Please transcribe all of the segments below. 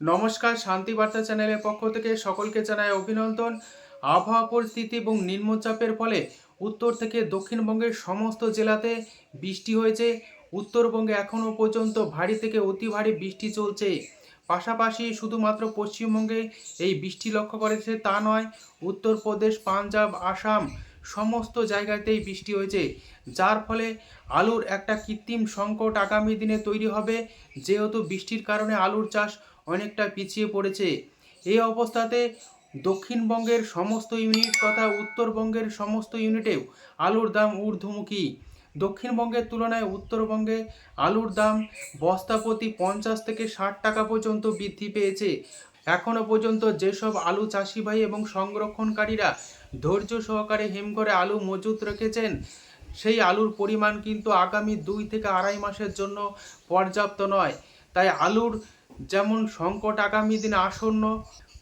নমস্কার, শান্তি বার্তা চ্যানেলের পক্ষ থেকে সকলকে জানাই অভিনন্দন। আবহাওয়া পরিস্থিতি এবং নিম্নচাপের ফলে উত্তর থেকে দক্ষিণবঙ্গের সমস্ত জেলাতে বৃষ্টি হয়েছে। উত্তরবঙ্গে এখনও পর্যন্ত ভারী থেকে অতি ভারী বৃষ্টি চলছে। পাশাপাশি শুধুমাত্র পশ্চিমবঙ্গে এই বৃষ্টি লক্ষ্য করেছে তা নয়, উত্তরপ্রদেশ, পাঞ্জাব, আসাম সমস্ত জায়গাতেই বৃষ্টি হয়েছে। যার ফলে আলুর একটা কৃত্রিম সংকট আগামী দিনে তৈরি হবে। যেহেতু বৃষ্টির কারণে আলুর চাষ অনেকটা পিছিয়ে পড়েছে। এই অবস্থাতে দক্ষিণবঙ্গের সমস্ত ইউনিট তথা উত্তরবঙ্গের সমস্ত ইউনিটেও আলুর দাম ঊর্ধ্বমুখী। দক্ষিণবঙ্গের তুলনায় উত্তরবঙ্গে আলুর দাম বস্তা প্রতি পঞ্চাশ থেকে ষাট টাকা পর্যন্ত বৃদ্ধি পেয়েছে। এখনও পর্যন্ত যেসব আলু চাষি ভাই এবং সংরক্ষণকারীরা ধৈর্য সহকারে হিমঘরে আলু মজুত রেখেছেন, সেই আলুর পরিমাণ কিন্তু আগামী দুই থেকে আড়াই মাসের জন্য পর্যাপ্ত নয়। তাই আলুর যেমন সংকট আগামী দিনে আসন্ন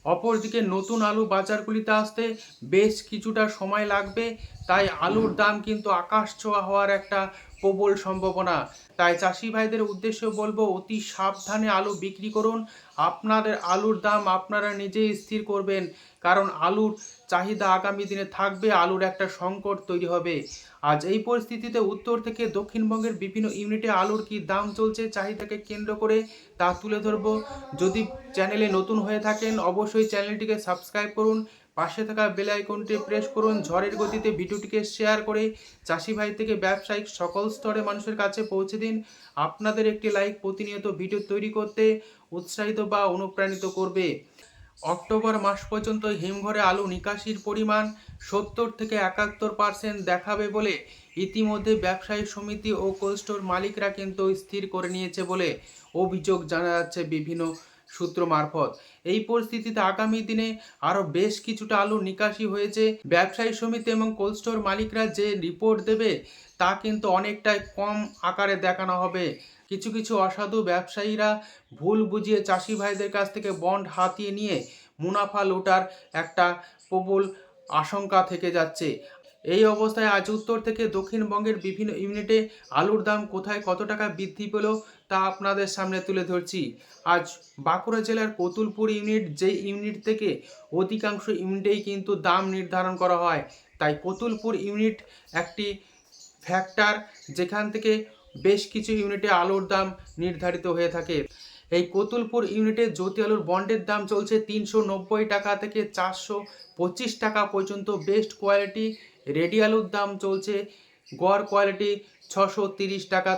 অপরদিকে নতুন আলু বাজারগুলিতে আসতে বেশ কিছুটা সময় লাগবে। তাই আলুর দাম কিন্তু আকাশ ছোঁয়া হওয়ার একটা প্রবল সম্ভাবনা। তাই চাষি ভাইদের উদ্দেশ্যে বলব, অতি সাবধানে আলু বিক্রি করুন। আপনাদের আলুর দাম আপনারা নিজেই স্থির করবেন। কারণ আলুর চাহিদা আগামী দিনে থাকবে, আলুর একটা সংকট তৈরি হবে। আজ এই পরিস্থিতিতে উত্তর থেকে দক্ষিণবঙ্গের বিভিন্ন ইউনিটে আলুর কি দাম চলছে চাহিদাকে কেন্দ্র করে তা তুলে ধরবো। যদি চ্যানেলে নতুন হয়ে থাকেন, অবশ্যই চ্যানেলটিকে সাবস্ক্রাইব করুন। পাশে থাকা বেল আইকনটি প্রেস করুন। ঝড়ের গতিতে ভিডিওটিকে শেয়ার করে চাষি ভাই থেকে ব্যবসায়িক সকল স্তরে মানুষের কাছে পৌঁছে দিন। আপনাদের একটি লাইক প্রতিনিয়ত ভিডিও তৈরি করতে উৎসাহিত বা অনুপ্রাণিত করবে। অক্টোবর মাস পর্যন্ত হিমঘরে আলু নিকাশির পরিমাণ সত্তর থেকে একাত্তর পার্সেন্ট দেখাবে বলে ইতিমধ্যে ব্যবসায়ী সমিতি ও কোল্ড স্টোর মালিকরা কিন্তু স্থির করে নিয়েছে বলে অভিযোগ জানা যাচ্ছে বিভিন্ন সূত্র মারফত। এই পরিস্থিতিতে আগামী দিনে আরও বেশ কিছুটা আলু নিকাশি হয়েছে। ব্যবসায়ী সমিতি এবং কোল্ড স্টোর মালিকরা যে রিপোর্ট দেবে, তা কিন্তু অনেকটাই কম আকারে দেখানো হবে। কিছু কিছু অসাধু ব্যবসায়ীরা ভুল বুঝিয়ে চাষি ভাইদের কাছ থেকে বন্ড হাতিয়ে নিয়ে মুনাফা লুটার একটা প্রবল আশঙ্কা থেকে যাচ্ছে। এই অবস্থায় আজ উত্তর থেকে দক্ষিণবঙ্গের বিভিন্ন ইউনিটে আলুর দাম কোথায় কত টাকা বৃদ্ধি পেল তা আপনাদের সামনে তুলে ধরছি। আজ বাঁকুড়া জেলার কতুলপুর ইউনিট যে ইউনিট থেকে অধিকাংশ ইউনিটেই কিন্তু দাম নির্ধারণ করা হয়। তাই কতুলপুর ইউনিট একটি ফ্যাক্টর যেখান থেকে বেশ কিছু ইউনিটে আলুর দাম নির্ধারিত হয়ে থাকে। এই কতুলপুর ইউনিটে জ্যোতি আলুর বন্ডের দাম চলছে তিনশো নব্বই টাকা থেকে চারশো পঁচিশ টাকা পর্যন্ত। বেস্ট কোয়ালিটি রেডি আলুর দাম চলছে গড় কোয়ালিটি ছশো টাকা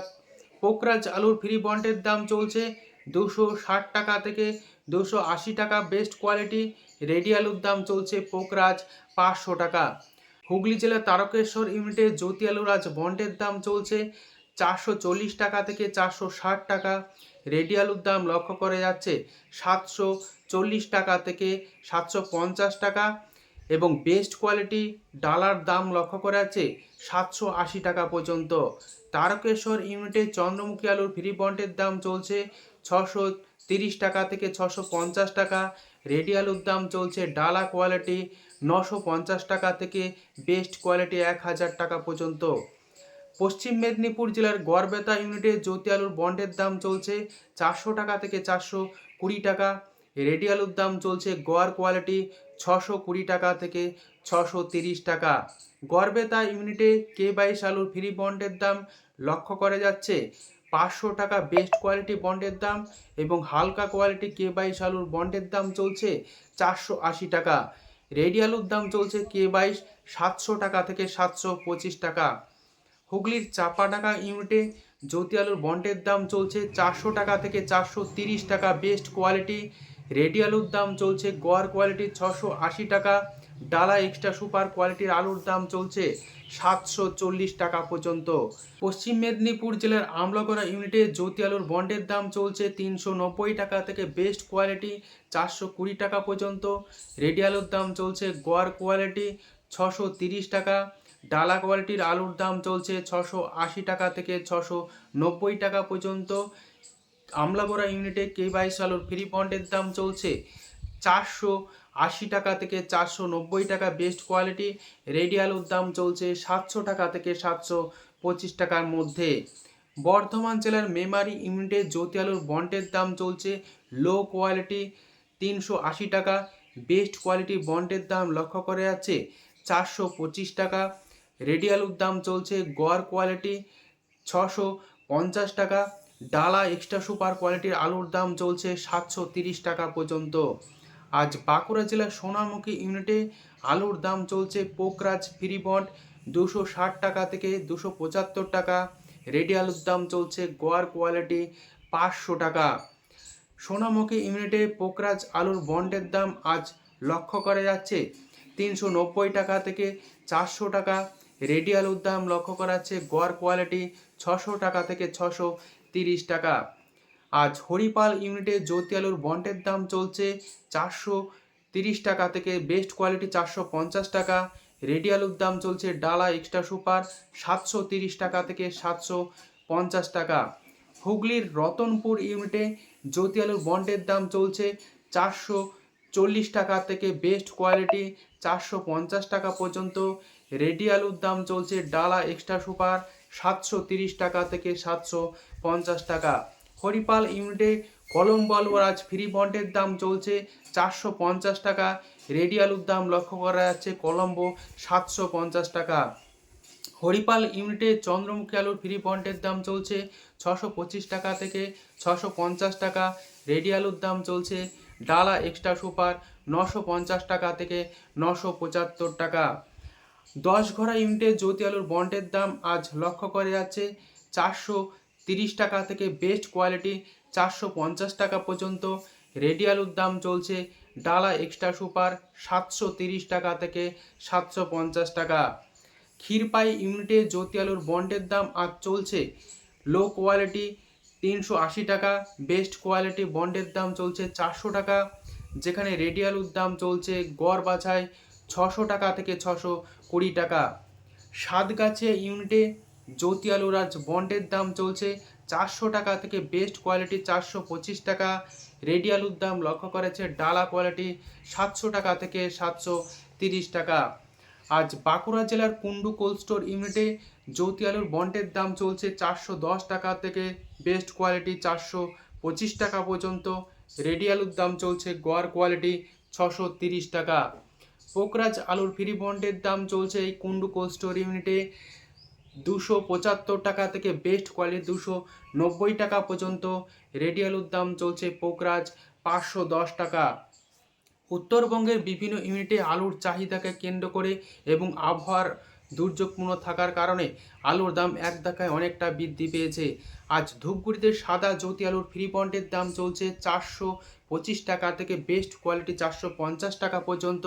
পোকরাজ আলুর ফ্রি বন্ডের দাম চলছে দুশো ষাট টাকা থেকে দুশো আশি টাকা বেস্ট কোয়ালিটি। রেডি আলুর দাম চলছে পোকরাজ পাঁচশো টাকা। হুগলি জেলার তারকেশ্বর ইউনিটে জ্যোতি আলুর আজ বন্ডের দাম চলছে চারশো চল্লিশ টাকা থেকে চারশো ষাট টাকা। রেডি আলুর দাম লক্ষ্য করে যাচ্ছে সাতশো চল্লিশ টাকা থেকে সাতশো পঞ্চাশ টাকা এবং বেস্ট কোয়ালিটি ডালার দাম লক্ষ্য করা যাচ্ছে সাতশো আশি টাকা পর্যন্ত। তারকেশ্বর ইউনিটে চন্দ্রমুখী আলুর ফ্রি বন্ডের দাম চলছে ছশো তিরিশ টাকা থেকে ছশো পঞ্চাশ টাকা। রেডি আলুর দাম চলছে ডালা কোয়ালিটি নশো পঞ্চাশ টাকা থেকে বেস্ট কোয়ালিটি এক হাজার টাকা পর্যন্ত। পশ্চিম মেদিনীপুর জেলার গড়বেতা ইউনিটে জ্যোতি আলুর বন্ডের দাম চলছে চারশো টাকা থেকে চারশো কুড়ি টাকা। রেডি আলুর দাম চলছে গড় কোয়ালিটি ছশো কুড়ি টাকা থেকে ছশো তিরিশ টাকা। গড়বেতা ইউনিটে কে বাইশ আলুর ফ্রি বন্ডের দাম লক্ষ্য করা যাচ্ছে। পাঁচশো টাকা বেস্ট কোয়ালিটি বন্ডের দাম এবং হালকা কোয়ালিটি কে বাইশ আলুর বন্ডের দাম চলছে চারশো আশি টাকা। রেডি আলুর দাম চলছে কে বাইশ সাতশো টাকা থেকে সাতশো পঁচিশ টাকা। হুগলির চাপাডাঙ্গা ইউনিটে জ্যোতি আলুর বন্ডের দাম চলছে চারশো টাকা থেকে চারশো তিরিশ টাকা বেস্ট কোয়ালিটি। রেডি আলুর দাম চলছে গোয়ার কোয়ালিটি ছশো আশি টাকা, ডালা এক্সট্রা সুপার কোয়ালিটির আলুর দাম চলছে সাতশো চল্লিশ টাকা পর্যন্ত। পশ্চিম মেদিনীপুর জেলার আমলাগড়া ইউনিটে জ্যোতি আলুর বন্ডের দাম চলছে তিনশো নব্বই টাকা থেকে বেস্ট কোয়ালিটি চারশো কুড়ি টাকা পর্যন্ত। রেডি আলুর দাম চলছে গোয়ার কোয়ালিটি ছশো তিরিশ টাকা, ডালা কোয়ালিটির আলুর দাম চলছে ছশো আশি টাকা থেকে ছশো নব্বই টাকা পর্যন্ত। আমলাগোড়া ইউনিটে কে বাইশ আলুর ফ্রি বন্ডের দাম চলছে চারশো আশি টাকা থেকে চারশো নব্বই টাকা বেস্ট কোয়ালিটি। রেডি আলুর দাম চলছে সাতশো টাকা থেকে সাতশো পঁচিশ টাকার মধ্যে। বর্ধমান জেলার মেমারি ইউনিটে জ্যোতি আলুর বন্ডের দাম চলছে লো কোয়ালিটি তিনশো আশি টাকা, বেস্ট কোয়ালিটি বন্ডের দাম লক্ষ্য করা যাচ্ছে চারশো পঁচিশ টাকা। রেডি আলুর দাম চলছে গড় কোয়ালিটি ছশো পঞ্চাশ টাকা ডালা এক্সট্রা সুপার কোয়ালিটির আলুর দাম চলছে সাতশো তিরিশ টাকা পর্যন্ত। আজ বাঁকুড়া জেলার সোনামুখী ইউনিটে আলুর দাম চলছে পোকরাজ ফ্রি বন্ড দুশো ষাট টাকা থেকে দুশো পঁচাত্তর টাকা। রেডি আলুর দাম চলছে গোয়ার কোয়ালিটি পাঁচশো টাকা। সোনামুখী ইউনিটে পোকরাজ আলুর বন্ডের দাম আজ লক্ষ্য করা যাচ্ছে তিনশো নব্বই টাকা থেকে চারশো টাকা। রেডি আলুর দাম লক্ষ্য করা যাচ্ছে গোয়ার কোয়ালিটি ছশো টাকা থেকে ছশো। তিরিশ টাকা। আজ হরিপাল ইউনিটে জ্যোতি আলুর বন্ডের দাম চলছে চারশো তিরিশ টাকা থেকে বেস্ট কোয়ালিটি চারশো পঞ্চাশ টাকা। রেডি আলুর দাম চলছে ডালা এক্সট্রা সুপার সাতশো তিরিশ টাকা থেকে সাতশো পঞ্চাশ টাকা। হুগলির রতনপুর ইউনিটে জ্যোতি আলুর বন্ডের দাম চলছে চারশো চল্লিশ টাকা থেকে বেস্ট কোয়ালিটি চারশো পঞ্চাশ টাকা পর্যন্ত। রেডি আলুর দাম চলছে ডালা এক্সট্রা সুপার সাতশো তিরিশ টাকা থেকে সাতশো পঞ্চাশ টাকা। হরিপাল ইউনিটে কলম্বো আলুর আজ ফ্রি বন্ডের দাম চলছে চারশো পঞ্চাশ টাকা। রেডিয়ালুর দাম লক্ষ্য করা যাচ্ছে কলম্বো সাতশো পঞ্চাশ টাকা। হরিপাল ইউনিটে চন্দ্রমুখী আলুর ফ্রি বন্ডের দাম চলছে ছশো পঁচিশ টাকা থেকে ছশো পঞ্চাশ টাকা। রেডিয়ালুর দাম চলছে ডালা এক্সট্রা সুপার নশো পঞ্চাশ টাকা থেকে নশো পঁচাত্তর টাকা। দশ ঘোড়া ইউনিটে জ্যোতি আলুর বন্ডের দাম আজ লক্ষ্য করে যাচ্ছে চারশো তিরিশ টাকা থেকে বেস্ট কোয়ালিটি চারশো পঞ্চাশ টাকা পর্যন্ত। রেডি আলুর দাম চলছে ডালা এক্সট্রা সুপার সাতশো তিরিশ টাকা থেকে সাতশো পঞ্চাশ টাকা। ক্ষীরপাই ইউনিটে জ্যোতি আলুর বন্ডের দাম আজ চলছে লো কোয়ালিটি তিনশো আশি টাকা, বেস্ট কোয়ালিটি বন্ডের দাম চলছে চারশো টাকা। যেখানে রেডি আলুর দাম চলছে গড় বাছাই ছশো টাকা থেকে ছশো কুড়ি টাকা। সাতগাছে ইউনিটে জ্যোতি আলুর আজ বন্ডের দাম চলছে চারশো টাকা থেকে বেস্ট কোয়ালিটি চারশো পঁচিশ টাকা। রেডি আলুর দাম লক্ষ্য করেছে ডালা কোয়ালিটি সাতশো টাকা থেকে সাতশো তিরিশ টাকা। আজ বাঁকুড়া জেলার কুন্ডু কোল্ড স্টোর ইউনিটে জ্যোতি আলুর বন্ডের দাম চলছে চারশো দশ টাকা থেকে বেস্ট কোয়ালিটি চারশো পঁচিশ টাকা পর্যন্ত। রেডি আলুর দাম চলছে গোয়ার কোয়ালিটি ছশো তিরিশ টাকা। পোকরাজ আলুর ফ্রি বন্ডের দাম চলছে এই কুন্ডু কোল্ড স্টোর ইউনিটে। দুশো পঁচাত্তর টাকা থেকে বেস্ট কোয়ালিটি দুশো নব্বই টাকা পর্যন্ত। রেডি আলুর দাম চলছে পোকরাজ পাঁচশো দশ টাকা। উত্তরবঙ্গের বিভিন্ন ইউনিটে আলুর চাহিদাকে কেন্দ্র করে এবং আবহাওয়ার দুর্যোগপূর্ণ থাকার কারণে আলুর দাম এক ধাক্কায় অনেকটা বৃদ্ধি পেয়েছে। আজ ধূপগুড়িতে সাদা জ্যোতি আলুর ফ্রি বন্ডের দাম চলছে চারশো পঁচিশ টাকা থেকে বেস্ট কোয়ালিটি চারশো পঞ্চাশ টাকা পর্যন্ত।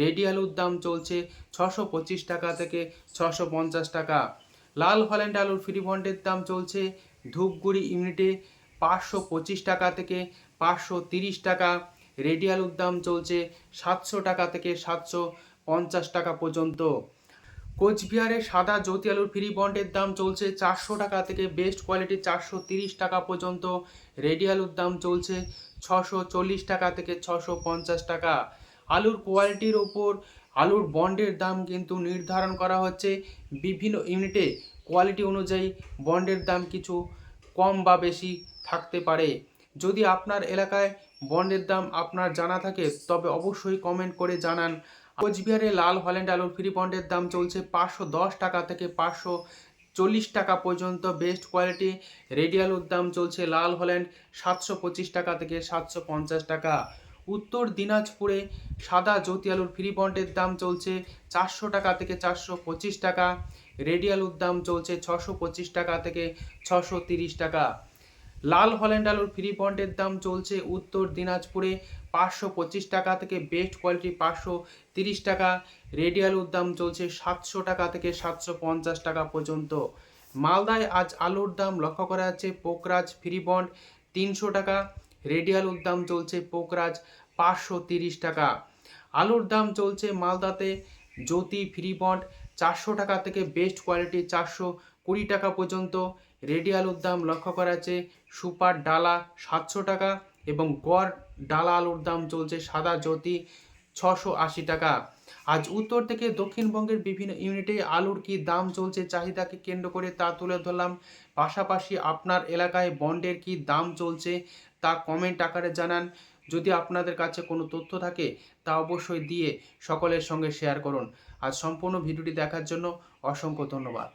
রেডি আলুর দাম চলছে ছশো পঁচিশ টাকা থেকে ছশো পঞ্চাশ টাকা। লাল হল্যান্ড আলুর ফ্রি বন্ডের দাম চলছে ধূপগুড়ি ইউনিটে পাঁচশো পঁচিশ টাকা থেকে পাঁচশো তিরিশ টাকা। রেডি আলুর দাম চলছে সাতশো টাকা থেকে সাতশো পঞ্চাশ টাকা পর্যন্ত। কোচবিহারে সাদা জ্যোতি আলুর ফ্রি বন্ডের দাম চলছে চারশো টাকা থেকে বেস্ট কোয়ালিটি চারশো তিরিশ টাকা পর্যন্ত। রেডি আলুর দাম চলছে ছশো চল্লিশ টাকা থেকে ছশো পঞ্চাশ টাকা। আলুর কোয়ালিটির ওপর আলুর বন্ডের দাম কিন্তু নির্ধারণ করা হচ্ছে। বিভিন্ন ইউনিটে কোয়ালিটি অনুযায়ী বন্ডের দাম কিছু কম বা বেশি থাকতে পারে। যদি আপনার এলাকায় বন্ডের দাম আপনার জানা থাকে, তবে অবশ্যই কমেন্ট করে জানান। কোচবিহারে লাল হল্যান্ড আলুর ফ্রি বন্ডের দাম চলছে পাঁচশো দশ টাকা থেকে পাঁচশো চল্লিশ টাকা পর্যন্ত। বেস্ট কোয়ালিটি রেডি দাম চলছে লাল হল্যান্ড সাতশো পঁচিশ টাকা থেকে সাতশো পঞ্চাশ টাকা। উত্তর দিনাজপুরে সাদা জ্যোতি আলুর ফ্রি বন্ডের দাম চলছে চারশো টাকা থেকে চারশো পঁচিশ টাকা। রেডি দাম চলছে ছশো পঁচিশ টাকা থেকে ছশো তিরিশ টাকা। লাল হল্যান্ড আলুর ফ্রি বন্ডের দাম চলছে উত্তর দিনাজপুরে পাঁচশো পঁচিশ টাকা থেকে বেস্ট কোয়ালিটি পাঁচশো তিরিশ টাকা। রেডি আলুর দাম চলছে সাতশো টাকা থেকে সাতশো পঞ্চাশ টাকা পর্যন্ত। মালদায় আজ আলুর দাম লক্ষ্য করা যাচ্ছে পোকরাজ ফ্রি বন্ড তিনশো টাকা, রেডি আলুর দাম চলছে পোকরাজ পাঁচশো তিরিশ টাকা। আলুর দাম চলছে মালদাতে জ্যোতি ফ্রি বন্ড চারশো টাকা থেকে বেস্ট কোয়ালিটি চারশো কুড়ি টাকা পর্যন্ত। রেডি আলুর দাম লক্ষ্য করা যাচ্ছে, সুপার ডালা সাতশো টাকা এবং গড় ডালা আলুর দাম চলছে সাদা জ্যোতি ছশো আশি টাকা। আজ উত্তর থেকে দক্ষিণবঙ্গের বিভিন্ন ইউনিটে আলুর কি দাম চলছে, চাহিদাকে কেন্দ্র করে তা তুলে ধরলাম। পাশাপাশি আপনার এলাকায় বন্ডের কি দাম চলছে তা কমেন্ট আকারে জানান। যদি আপনাদের কাছে কোনো তথ্য থাকে, তা অবশ্যই দিয়ে সকলের সঙ্গে শেয়ার করুন। আর সম্পূর্ণ ভিডিওটি দেখার জন্য অসংখ্য ধন্যবাদ।